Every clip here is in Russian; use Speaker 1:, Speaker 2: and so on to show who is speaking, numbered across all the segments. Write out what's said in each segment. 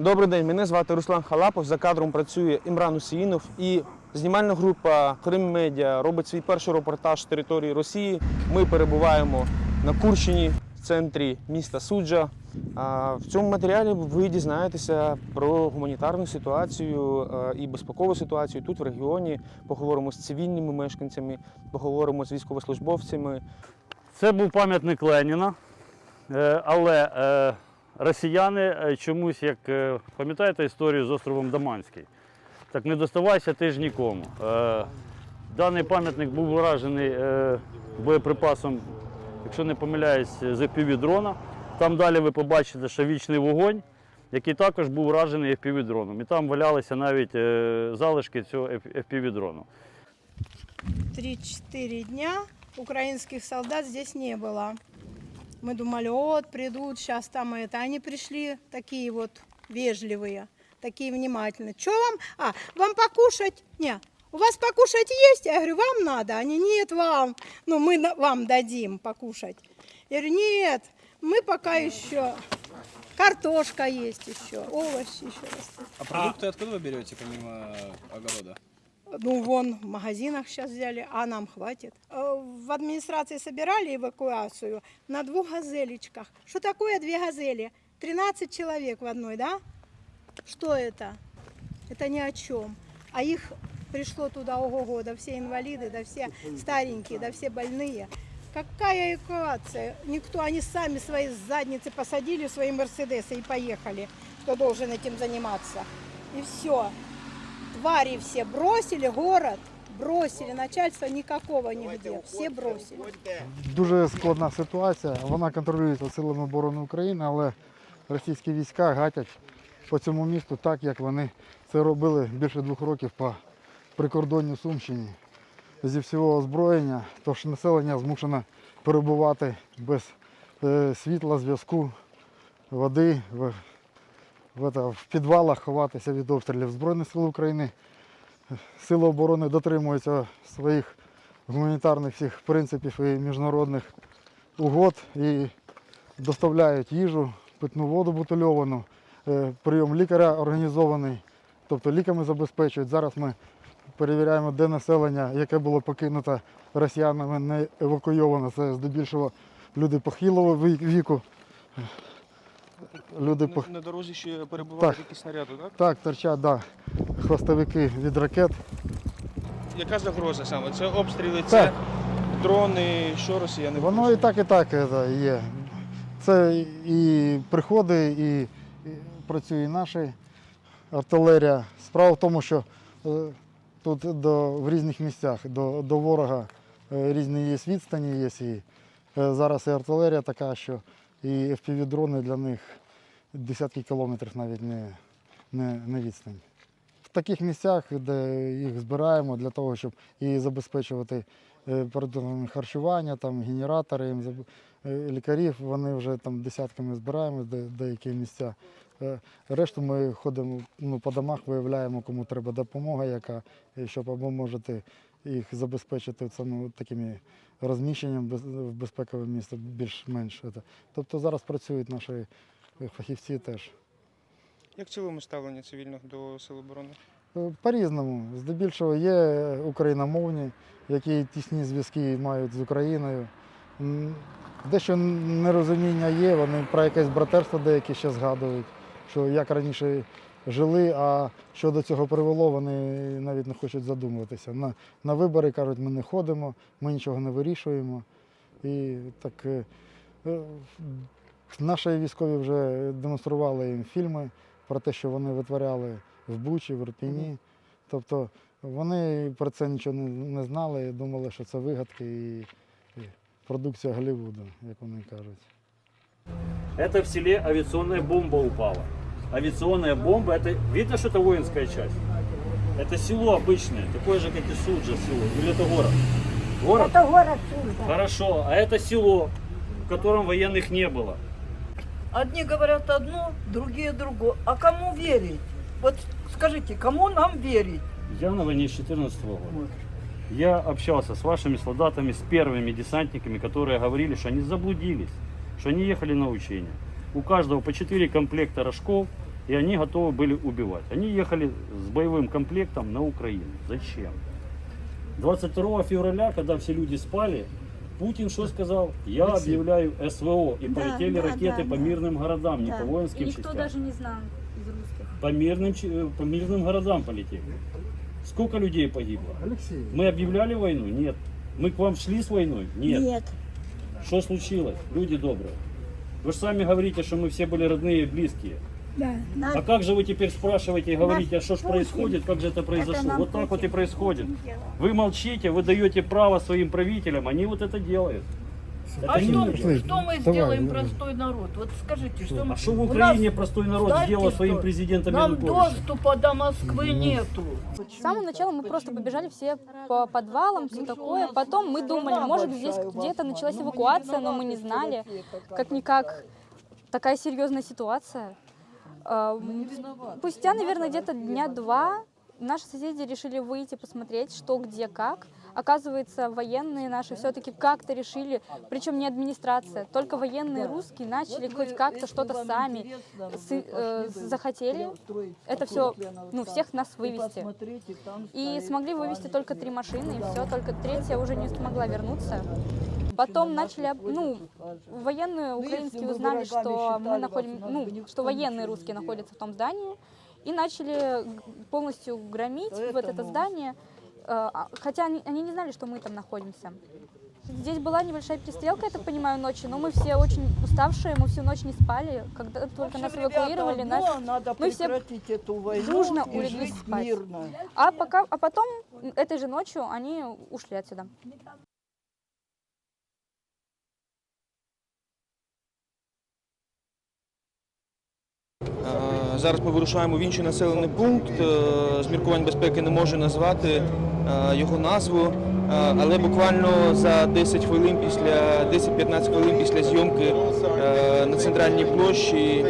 Speaker 1: Добрий день, мене звати Руслан Халапов. За кадром працює Імран Усіїнов і знімальна група Крим Медіа робить свій перший репортаж з території Росії. Ми перебуваємо на Курщині в центрі міста Суджа. А В цьому матеріалі ви дізнаєтеся про гуманітарну ситуацію і безпекову ситуацію тут в регіоні. Поговоримо з цивільними мешканцями, поговоримо з військовослужбовцями.
Speaker 2: Це був пам'ятник Леніна, е, але е, росіяни е, чомусь, як е, пам'ятаєте історію з островом Даманський, так не доставайся ти ж нікому. Е, Даний пам'ятник був вражений боєприпасом, якщо не помиляюсь, з FPV-дрона. Там далі ви побачите, що вічний вогонь, який також був вражений FPV-дроном. І там валялися навіть залишки цього FPV-дрону.
Speaker 3: 3-4 дня украинских солдат здесь не было. Мы думали, вот придут, сейчас там это. Они пришли такие вот вежливые, такие внимательные. Что вам? А, вам покушать? Не, у вас покушать есть? Я говорю, вам надо? Они, нет, вам. Ну, мы вам дадим покушать. Я говорю, нет, мы пока еще... Картошка есть еще, овощи еще.
Speaker 4: А продукты откуда вы берете, помимо огорода?
Speaker 3: Ну, вон, в магазинах сейчас взяли, а нам хватит. Э, В администрации собирали эвакуацию на двух газелечках. Что такое две газели? 13 человек в одной, да? Что это? Это ни о чем. А их пришло туда ого-го, да все инвалиды, да все старенькие, да все больные. Какая эвакуация? Никто, они сами свои задницы посадили в свои Мерседесы и поехали, кто должен этим заниматься. И все. Твари все бросили город, бросили, начальства никакого нигде, все бросили.
Speaker 5: Дуже складна ситуація. Вона контролюється силами оборони України, але російські війська гатять по цьому місту так, як вони це робили більше двох років по прикордонню Сумщині. Зі всього озброєння, тож населення змушено перебувати без е, світла, зв'язку, води, в, підвалах ховатися від обстрілів Збройних сил України. Сили оборони дотримуються своїх гуманітарних всіх принципів і міжнародних угод і доставляють їжу, питну воду бутильовану, е, прийом лікаря організований, тобто ліками забезпечують. Зараз ми перевіряємо, де населення, яке було покинуто росіянами, не евакуйовано. Це здебільшого люди похилого віку. Люди пох...
Speaker 1: На дорозі ще перебувають
Speaker 5: Так.
Speaker 1: якісь снаряди, так?
Speaker 5: Так, торчать, да, хвостовики від ракет.
Speaker 1: Яка загроза саме? Це обстріли, це
Speaker 5: Так.
Speaker 1: дрони, що росіяни?
Speaker 5: Воно і так, і так це є. Це і приходи, і, і працює і наша артилерія. Справа в тому, що е, тут до, в різних місцях до, до ворога е, різні є відстані, є і е, зараз і артилерія така, що і FPV-дрони для них десятки кілометрів навіть не, не, не відстань. В таких місцях, де їх збираємо для того, щоб і забезпечувати е, харчування, там генератори, е, лікарів, вони вже там десятками збираємо де, деякі місця. Е, Решту ми ходимо ну, по домах, виявляємо, кому треба допомога, яка, щоб або можете їх забезпечити саме такими розміщенням в безпекове місто більш-менш. Тобто зараз працюють наші е, фахівці теж.
Speaker 1: Як в цілому ставлення цивільних до сил оборони?
Speaker 5: Е, По-різному. Здебільшого є україномовні, які тісні зв'язки мають з Україною. Дещо нерозуміння є, вони про якесь братерство деякі ще згадують, що як раніше жили, а що до цього привело, вони навіть не хочуть задумуватися. На, на вибори кажуть, ми не ходимо, ми нічого не вирішуємо. І так е, е, наші військові вже демонстрували їм фільми про те, що вони витворяли в Бучі, в Ірпіні. Тобто вони про це нічого не, не знали, думали, що це вигадки і, і продукція Голлівуду, як вони кажуть.
Speaker 2: Это в селе авиационная бомба упала. Авиационная бомба, это видно, что это воинская часть. Это село обычное, такое же, как и Суджа село. Или это город? Город?
Speaker 6: Это город Сужда.
Speaker 2: Хорошо, а это село, в котором военных не было.
Speaker 6: Одни говорят одно, другие другое. А кому верить? Вот скажите, кому нам верить?
Speaker 2: Я на войне с 14 года. Я общался с вашими солдатами, с первыми десантниками, которые говорили, что они заблудились, что они ехали на учения. У каждого по 4 комплекта рожков и они готовы были убивать. Они ехали с боевым комплектом на Украину. Зачем? 22 февраля, когда все люди спали, Путин что сказал? Я объявляю СВО. И
Speaker 7: Да,
Speaker 2: полетели
Speaker 7: да,
Speaker 2: ракеты
Speaker 7: да,
Speaker 2: по
Speaker 7: да.
Speaker 2: мирным городам, не
Speaker 7: Да.
Speaker 2: по
Speaker 7: И
Speaker 2: воинским
Speaker 7: никто
Speaker 2: частям.
Speaker 7: даже не знал из русских.
Speaker 2: По мирным, э, по мирным городам полетели. Сколько людей погибло?
Speaker 5: Алексей.
Speaker 2: Мы объявляли войну? Нет. Мы к вам шли с войной? Нет.
Speaker 7: Нет.
Speaker 2: Что случилось? Люди добрые. Вы же сами говорите, что мы все были родные и близкие.
Speaker 3: Да.
Speaker 2: А как же вы теперь спрашиваете и говорите, а что ж
Speaker 7: Путин.
Speaker 2: происходит, как же это произошло?
Speaker 7: нам
Speaker 2: вот так вот и
Speaker 7: Путин.
Speaker 2: происходит.
Speaker 7: Путин делал.
Speaker 2: Вы молчите, вы даете право своим правителям, они вот это делают.
Speaker 6: А что, что мы сделаем,
Speaker 5: давай.
Speaker 6: простой народ? Вот скажите, что мы...
Speaker 2: А что в Украине
Speaker 6: нас-
Speaker 2: простой народ
Speaker 6: знаете
Speaker 2: сделал своим
Speaker 6: что?
Speaker 2: президентом
Speaker 6: Нам
Speaker 2: Януковичем?
Speaker 6: доступа до Москвы нету.
Speaker 8: С самого начала мы просто побежали все по подвалам, все такое. Потом мы думали, может здесь где-то началась эвакуация, но мы не знали. Как-никак такая серьезная ситуация. А, Спустя, наверное, где-то дня два наши соседи решили выйти посмотреть, что, где, как. Оказывается, военные наши все-таки как-то решили, причем не администрация, только военные русские начали хоть как-то что-то сами с- э, захотели. Это все, ну, всех нас вывести. И смогли вывести только три машины, и все, только третья уже не смогла вернуться. Потом начали, об- ну, военные украинские узнали, что мы находим, ну, что военные русские находятся в том здании, и начали полностью громить вот это здание, хотя они, они не знали, что мы там находимся. Здесь была небольшая перестрелка, я так понимаю, ночью, но мы все очень уставшие, мы всю ночь не спали, когда только нас эвакуировали, нас
Speaker 6: надо
Speaker 8: мы все
Speaker 6: прекратить эту войну
Speaker 8: дружно
Speaker 6: и
Speaker 8: улеглись
Speaker 6: жить
Speaker 8: спать.
Speaker 6: мирно.
Speaker 8: А пока, а потом этой же ночью они ушли отсюда.
Speaker 1: Зараз ми вирушаємо в інший населений пункт. Е, З міркувань безпеки не можу назвати е, його назву, е, але буквально за 10 хвилин після 10-15 хвилин після зйомки на центральній площі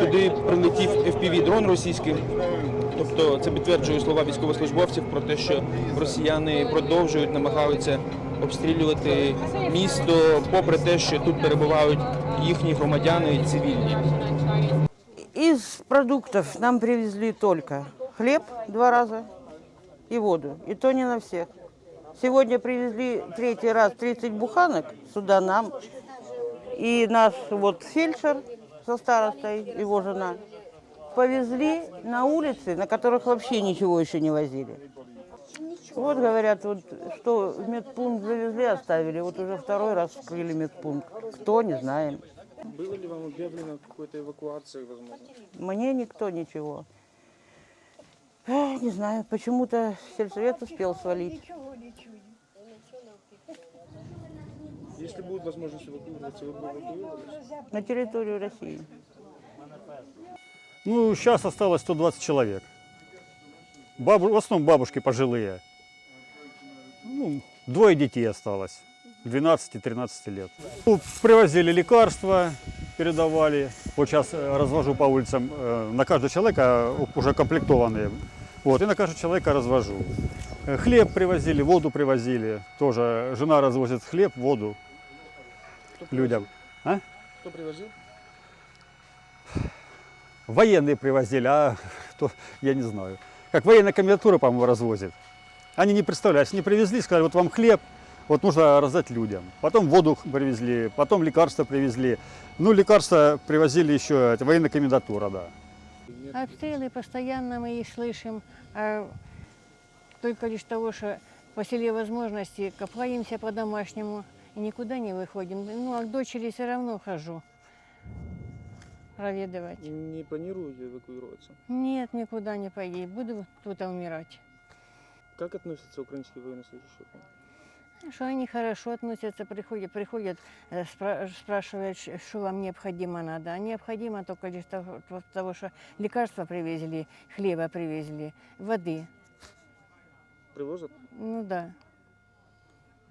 Speaker 1: туди прилетів fpv дрон російський. Тобто це підтверджує слова військовослужбовців про те, що росіяни продовжують намагаються обстрілювати місто, попри те, що тут перебувають їхні громадяни і цивільні.
Speaker 9: Из продуктов нам привезли только хлеб два раза и воду. И то не на всех. Сегодня привезли третий раз 30 буханок сюда нам. И наш вот фельдшер со старостой, его жена, повезли на улицы, на которых вообще ничего еще не возили. Вот говорят, вот, что в медпункт завезли, оставили. Вот уже второй раз вскрыли медпункт. Кто, не знаем.
Speaker 1: Было ли вам объявлено какой-то эвакуации, возможно?
Speaker 9: Мне никто ничего. Эх, Не знаю, почему-то сельсовет успел свалить.
Speaker 1: Если будет возможность эвакуироваться, вы бы эвакуировались?
Speaker 9: На территорию России.
Speaker 10: Ну, сейчас осталось 120 человек. Бабу- в основном бабушки пожилые. Ну, двое детей осталось, 12 и 13 лет. Ну, привозили лекарства, передавали. Вот сейчас э, развожу по улицам э, на каждого человека э, уже комплектованные. Вот, и на каждого человека развожу. Э, Хлеб привозили, воду привозили. Тоже жена развозит хлеб, воду людям. А?
Speaker 1: Кто привозил?
Speaker 10: Военные привозили, а кто, я не знаю. Как военная комендатура, по-моему, развозит. Они не представляют, не привезли, сказали, вот вам хлеб, вот нужно раздать людям. Потом воду привезли, потом лекарства привезли. Ну, лекарства привозили еще, это военная комендатура, да.
Speaker 11: Обстрелы постоянно мы их слышим. А только лишь того, что по селе возможности копаемся по-домашнему и никуда не выходим. Ну, а к дочери все равно хожу проведывать.
Speaker 1: Не планируете эвакуироваться?
Speaker 11: Нет, никуда не поеду. Буду тут умирать.
Speaker 1: Как относятся украинские военнослужащие?
Speaker 11: Что они хорошо относятся, приходят, приходят, э, спра- спрашивают, что вам необходимо надо. А необходимо только лишь того, того, что лекарства привезли, хлеба привезли, воды.
Speaker 1: Привозят?
Speaker 11: Ну да.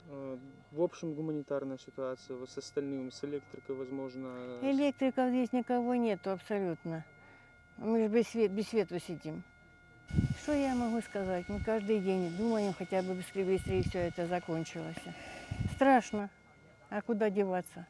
Speaker 1: Э, В общем, гуманитарная ситуация с остальным, с электрикой, возможно. с-
Speaker 11: Электриков здесь никого нету абсолютно. Мы же без, свет, без свету сидим. Что я могу сказать? Мы каждый день думаем, хотя бы быстрее, быстрее все это закончилось. Страшно. А куда деваться?